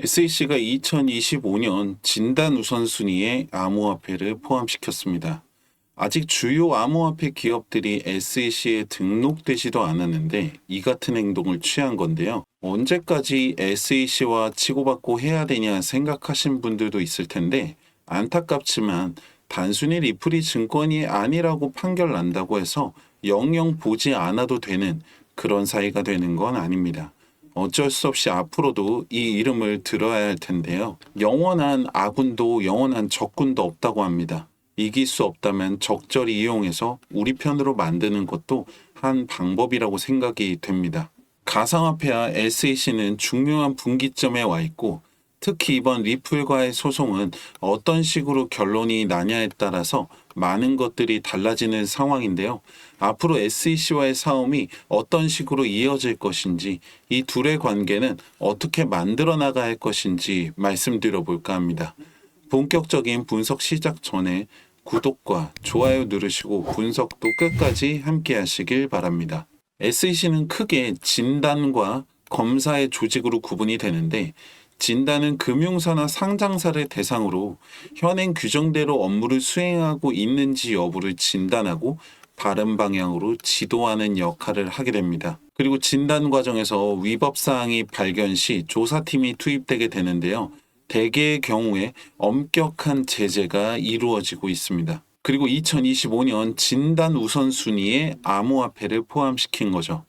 SEC가 2025년 진단 우선순위에 암호화폐를 포함시켰습니다. 아직 주요 암호화폐 기업들이 SEC에 등록되지도 않았는데 이 같은 행동을 취한 건데요. 언제까지 SEC와 치고받고 해야 되냐 생각하신 분들도 있을 텐데 안타깝지만 단순히 리플이 증권이 아니라고 판결 난다고 해서 영영 보지 않아도 되는 그런 사이가 되는 건 아닙니다. 어쩔 수 없이 앞으로도 이 이름을 들어야 할 텐데요. 영원한 아군도 영원한 적군도 없다고 합니다. 이길 수 없다면 적절히 이용해서 우리 편으로 만드는 것도 한 방법이라고 생각이 됩니다. 가상화폐와 SEC는 중요한 분기점에 와 있고 특히 이번 리플과의 소송은 어떤 식으로 결론이 나냐에 따라서 많은 것들이 달라지는 상황인데요. 앞으로 SEC와의 싸움이 어떤 식으로 이어질 것인지 이 둘의 관계는 어떻게 만들어 나가야 할 것인지 말씀드려 볼까 합니다. 본격적인 분석 시작 전에 구독과 좋아요 누르시고 분석도 끝까지 함께 하시길 바랍니다. SEC는 크게 진단과 검사의 조직으로 구분이 되는데 진단은 금융사나 상장사를 대상으로 현행 규정대로 업무를 수행하고 있는지 여부를 진단하고 바른 방향으로 지도하는 역할을 하게 됩니다. 그리고 진단 과정에서 위법 사항이 발견 시 조사팀이 투입되게 되는데요. 대개의 경우에 엄격한 제재가 이루어지고 있습니다. 그리고 2025년 진단 우선순위에 암호화폐를 포함시킨 거죠.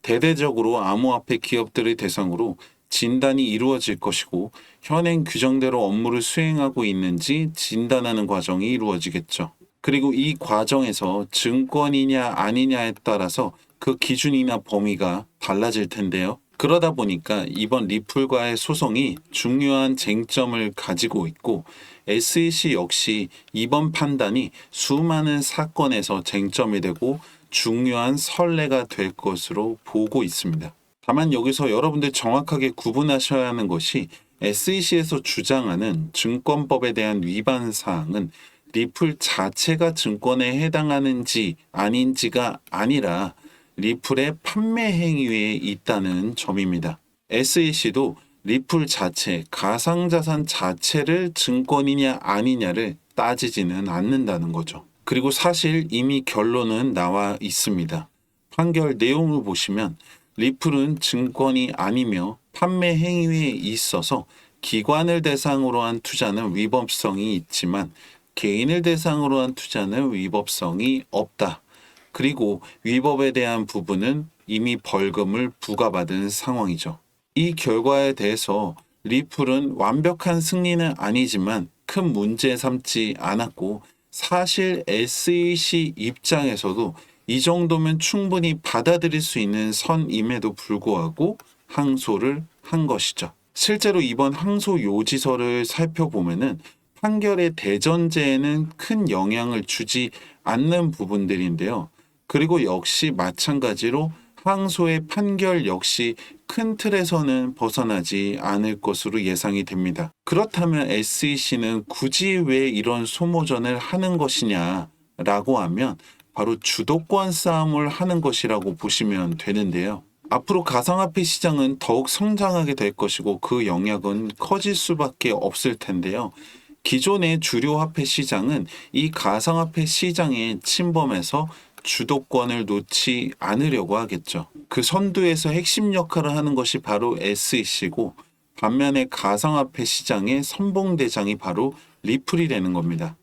대대적으로 암호화폐 기업들을 대상으로 진단이 이루어질 것이고 현행 규정대로 업무를 수행하고 있는지 진단하는 과정이 이루어지겠죠. 그리고 이 과정에서 증권이냐 아니냐에 따라서 그 기준이나 범위가 달라질 텐데요. 그러다 보니까 이번 리플과의 소송이 중요한 쟁점을 가지고 있고 SEC 역시 이번 판단이 수많은 사건에서 쟁점이 되고 중요한 선례가 될 것으로 보고 있습니다. 다만 여기서 여러분들 정확하게 구분하셔야 하는 것이 SEC에서 주장하는 증권법에 대한 위반 사항은 리플 자체가 증권에 해당하는지 아닌지가 아니라 리플의 판매 행위에 있다는 점입니다. SEC도 리플 자체, 가상자산 자체를 증권이냐 아니냐를 따지지는 않는다는 거죠. 그리고 사실 이미 결론은 나와 있습니다. 판결 내용을 보시면 리플은 증권이 아니며 판매 행위에 있어서 기관을 대상으로 한 투자는 위법성이 있지만 개인을 대상으로 한 투자는 위법성이 없다. 그리고 위법에 대한 부분은 이미 벌금을 부과받은 상황이죠. 이 결과에 대해서 리플은 완벽한 승리는 아니지만 큰 문제 삼지 않았고 사실 SEC 입장에서도 이 정도면 충분히 받아들일 수 있는 선임에도 불구하고 항소를 한 것이죠. 실제로 이번 항소 요지서를 살펴보면은 판결의 대전제에는 큰 영향을 주지 않는 부분들인데요. 그리고 역시 마찬가지로 항소의 판결 역시 큰 틀에서는 벗어나지 않을 것으로 예상이 됩니다. 그렇다면 SEC는 굳이 왜 이런 소모전을 하는 것이냐라고 하면 바로 주도권 싸움을 하는 것이라고 보시면 되는데요. 앞으로 가상화폐 시장은 더욱 성장하게 될 것이고 그 영역은 커질 수밖에 없을 텐데요. 기존의 주류 화폐 시장은 이 가상화폐 시장에 침범해서 주도권을 놓지 않으려고 하겠죠. 그 선두에서 핵심 역할을 하는 것이 바로 SEC고 반면에 가상화폐 시장의 선봉대장이 바로 리플이 되는 겁니다.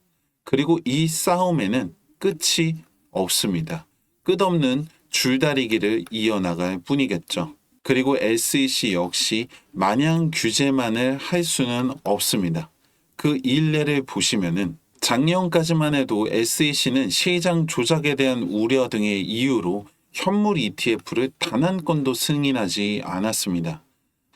그리고 이 싸움에는 끝이 없습니다. 끝없는 줄다리기를 이어나갈 뿐이겠죠. 그리고 SEC 역시 마냥 규제만을 할 수는 없습니다. 그 일례를 보시면은 작년까지만 해도 SEC는 시장 조작에 대한 우려 등의 이유로 현물 ETF를 단 한 건도 승인하지 않았습니다.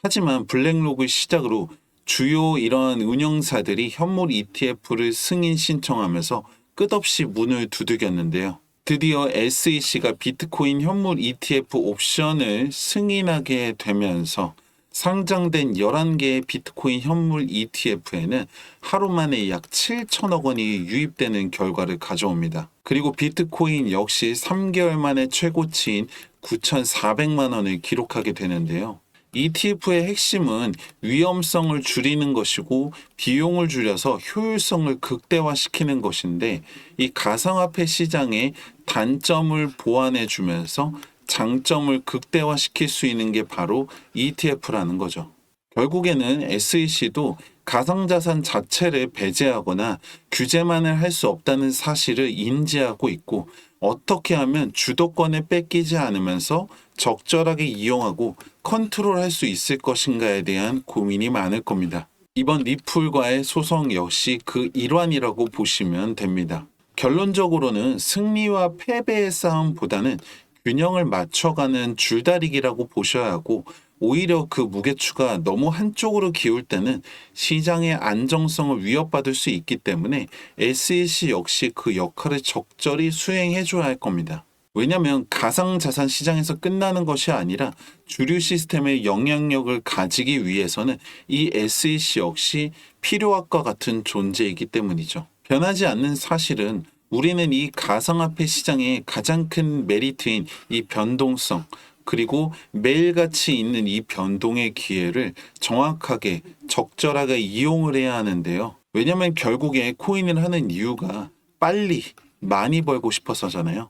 하지만 블랙록을 시작으로 주요 이러한 운영사들이 현물 ETF를 승인 신청하면서 끝없이 문을 두들겼는데요. 드디어 SEC가 비트코인 현물 ETF 옵션을 승인하게 되면서 상장된 11개의 비트코인 현물 ETF에는 하루 만에 약 7천억 원이 유입되는 결과를 가져옵니다. 그리고 비트코인 역시 3개월 만에 최고치인 9,400만 원을 기록하게 되는데요. ETF의 핵심은 위험성을 줄이는 것이고 비용을 줄여서 효율성을 극대화시키는 것인데 이 가상화폐 시장의 단점을 보완해 주면서 장점을 극대화시킬 수 있는 게 바로 ETF라는 거죠. 결국에는 SEC도 가상자산 자체를 배제하거나 규제만을 할 수 없다는 사실을 인지하고 있고 어떻게 하면 주도권을 뺏기지 않으면서 적절하게 이용하고 컨트롤할 수 있을 것인가에 대한 고민이 많을 겁니다. 이번 리플과의 소송 역시 그 일환이라고 보시면 됩니다. 결론적으로는 승리와 패배의 싸움보다는 균형을 맞춰가는 줄다리기라고 보셔야 하고 오히려 그 무게추가 너무 한쪽으로 기울 때는 시장의 안정성을 위협받을 수 있기 때문에 SEC 역시 그 역할을 적절히 수행해 줘야 할 겁니다. 왜냐하면 가상자산 시장에서 끝나는 것이 아니라 주류 시스템의 영향력을 가지기 위해서는 이 SEC 역시 필요악과 같은 존재이기 때문이죠. 변하지 않는 사실은 우리는 이 가상화폐 시장의 가장 큰 메리트인 이 변동성, 그리고 매일같이 있는 이 변동의 기회를 정확하게 적절하게 이용을 해야 하는데요. 왜냐하면 결국에 코인을 하는 이유가 빨리 많이 벌고 싶어서잖아요.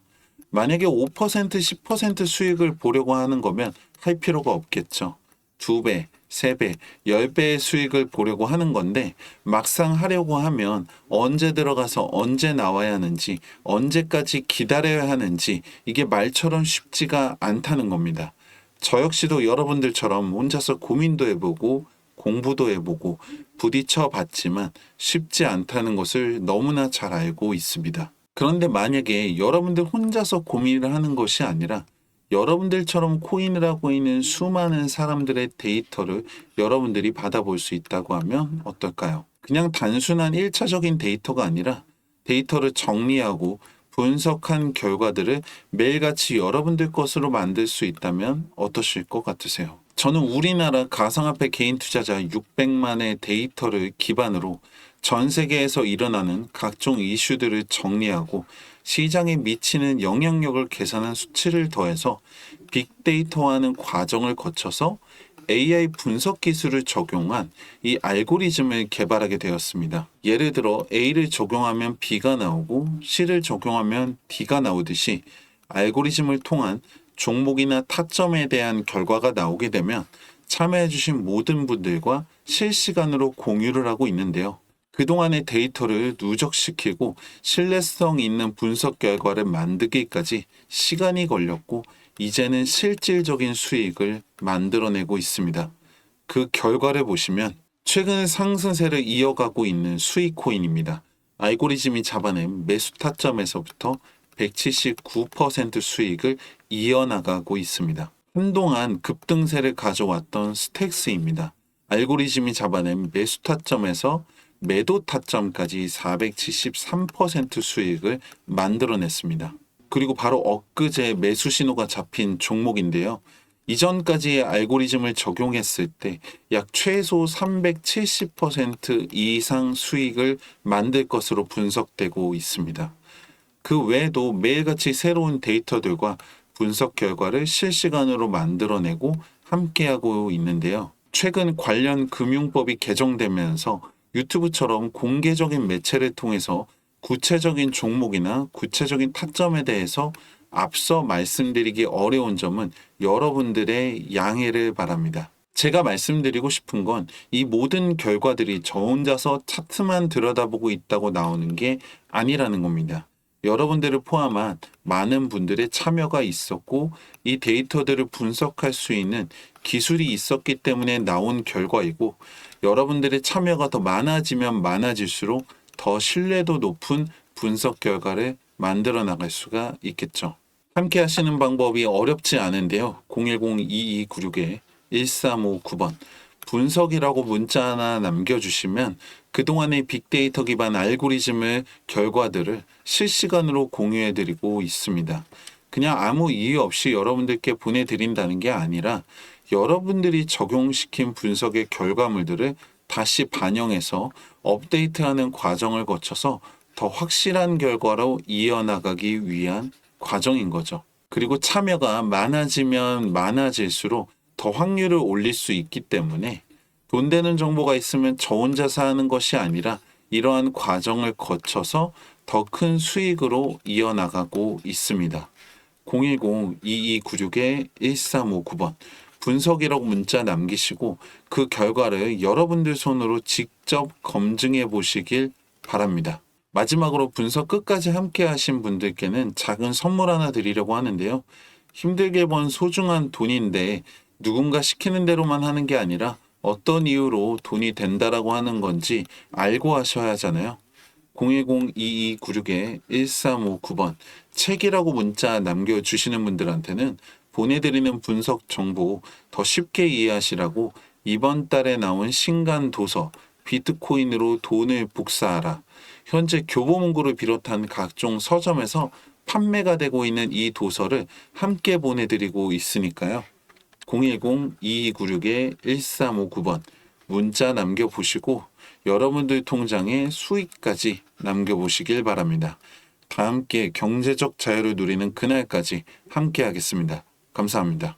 만약에 5% 10% 수익을 보려고 하는 거면 할 필요가 없겠죠. 두 배, 세 배, 열 배의 수익을 보려고 하는 건데 막상 하려고 하면 언제 들어가서 언제 나와야 하는지 언제까지 기다려야 하는지 이게 말처럼 쉽지가 않다는 겁니다. 저 역시도 여러분들처럼 혼자서 고민도 해보고 공부도 해보고 부딪혀 봤지만 쉽지 않다는 것을 너무나 잘 알고 있습니다. 그런데 만약에 여러분들 혼자서 고민을 하는 것이 아니라 여러분들처럼 코인을 하고 있는 수많은 사람들의 데이터를 여러분들이 받아볼 수 있다고 하면 어떨까요? 그냥 단순한 1차적인 데이터가 아니라 데이터를 정리하고 분석한 결과들을 매일같이 여러분들 것으로 만들 수 있다면 어떠실 것 같으세요? 저는 우리나라 가상화폐 개인 투자자 600만의 데이터를 기반으로 전 세계에서 일어나는 각종 이슈들을 정리하고 시장에 미치는 영향력을 계산한 수치를 더해서 빅데이터화하는 과정을 거쳐서 AI 분석 기술을 적용한 이 알고리즘을 개발하게 되었습니다. 예를 들어 A를 적용하면 B가 나오고 C를 적용하면 D가 나오듯이 알고리즘을 통한 종목이나 타점에 대한 결과가 나오게 되면 참여해주신 모든 분들과 실시간으로 공유를 하고 있는데요. 그동안의 데이터를 누적시키고 신뢰성 있는 분석 결과를 만들기까지 시간이 걸렸고 이제는 실질적인 수익을 만들어내고 있습니다. 그 결과를 보시면 최근 상승세를 이어가고 있는 수익 코인입니다. 알고리즘이 잡아낸 매수 타점에서부터 179% 수익을 이어나가고 있습니다. 한동안 급등세를 가져왔던 스택스입니다. 알고리즘이 잡아낸 매수 타점에서 매도 타점까지 473% 수익을 만들어냈습니다. 그리고 바로 엊그제 매수 신호가 잡힌 종목인데요. 이전까지의 알고리즘을 적용했을 때 약 최소 370% 이상 수익을 만들 것으로 분석되고 있습니다. 그 외에도 매일같이 새로운 데이터들과 분석 결과를 실시간으로 만들어내고 함께하고 있는데요. 최근 관련 금융법이 개정되면서 유튜브처럼 공개적인 매체를 통해서 구체적인 종목이나 구체적인 타점에 대해서 앞서 말씀드리기 어려운 점은 여러분들의 양해를 바랍니다. 제가 말씀드리고 싶은 건 이 모든 결과들이 저 혼자서 차트만 들여다보고 있다고 나오는 게 아니라는 겁니다. 여러분들을 포함한 많은 분들의 참여가 있었고 이 데이터들을 분석할 수 있는 기술이 있었기 때문에 나온 결과이고 여러분들의 참여가 더 많아지면 많아질수록 더 신뢰도 높은 분석 결과를 만들어 나갈 수가 있겠죠. 함께 하시는 방법이 어렵지 않은데요. 010-2296-1359번 분석이라고 문자 하나 남겨주시면 그동안의 빅데이터 기반 알고리즘을 결과들을 실시간으로 공유해 드리고 있습니다. 그냥 아무 이유 없이 여러분들께 보내드린다는 게 아니라 여러분들이 적용시킨 분석의 결과물들을 다시 반영해서 업데이트하는 과정을 거쳐서 더 확실한 결과로 이어나가기 위한 과정인 거죠. 그리고 참여가 많아지면 많아질수록 더 확률을 올릴 수 있기 때문에 돈 되는 정보가 있으면 저 혼자 사는 것이 아니라 이러한 과정을 거쳐서 더 큰 수익으로 이어나가고 있습니다. 010-2296-1359번 분석이라고 문자 남기시고 그 결과를 여러분들 손으로 직접 검증해 보시길 바랍니다. 마지막으로 분석 끝까지 함께 하신 분들께는 작은 선물 하나 드리려고 하는데요. 힘들게 번 소중한 돈인데 누군가 시키는 대로만 하는 게 아니라 어떤 이유로 돈이 된다라고 하는 건지 알고 하셔야 하잖아요. 010-2296-1359번 책이라고 문자 남겨주시는 분들한테는 보내드리는 분석 정보 더 쉽게 이해하시라고 이번 달에 나온 신간 도서 비트코인으로 돈을 복사하라. 현재 교보문고를 비롯한 각종 서점에서 판매가 되고 있는 이 도서를 함께 보내드리고 있으니까요. 010-2296-1359번 문자 남겨보시고 여러분들 통장에 수익까지 남겨보시길 바랍니다. 다 함께 경제적 자유를 누리는 그날까지 함께 하겠습니다. 감사합니다.